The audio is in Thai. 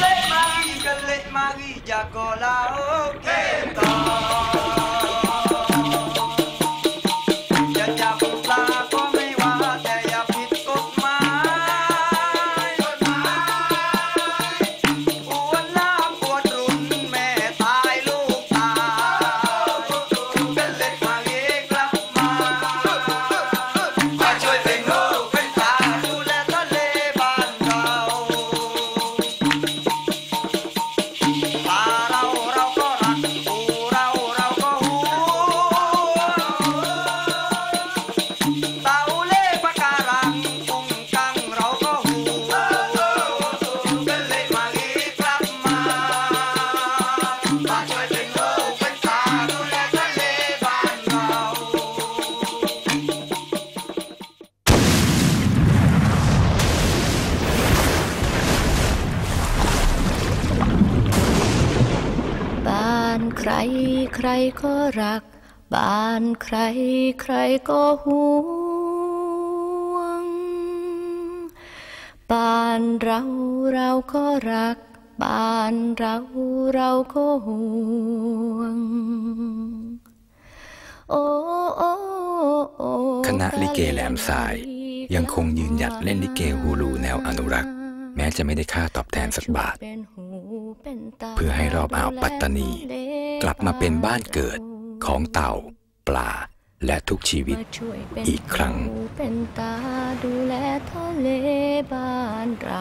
Lake Marie, Let Marie, Jacola, okay. านใครใครก็รัก บ้านใครใครก็ห่วง บ้านเราเราก็รัก บ้านเราเราก็ห่วง โอ้โอ้โอ้คณะลิเกแหลมทราย ยังคงยืนหยัดเล่นลิเกฮูลูแนวอนุรักษ์แม้จะไม่ได้ค่าตอบแทนสักบาทเป็นหูเป็นตาเพื่อให้รอบอ่าวปัตตานี กลับมาเป็นบ้านเกิดของเต่า ปลา และทุกชีวิตวยอีกครั้งเป็นตาดูแลทะเลบ้านเรา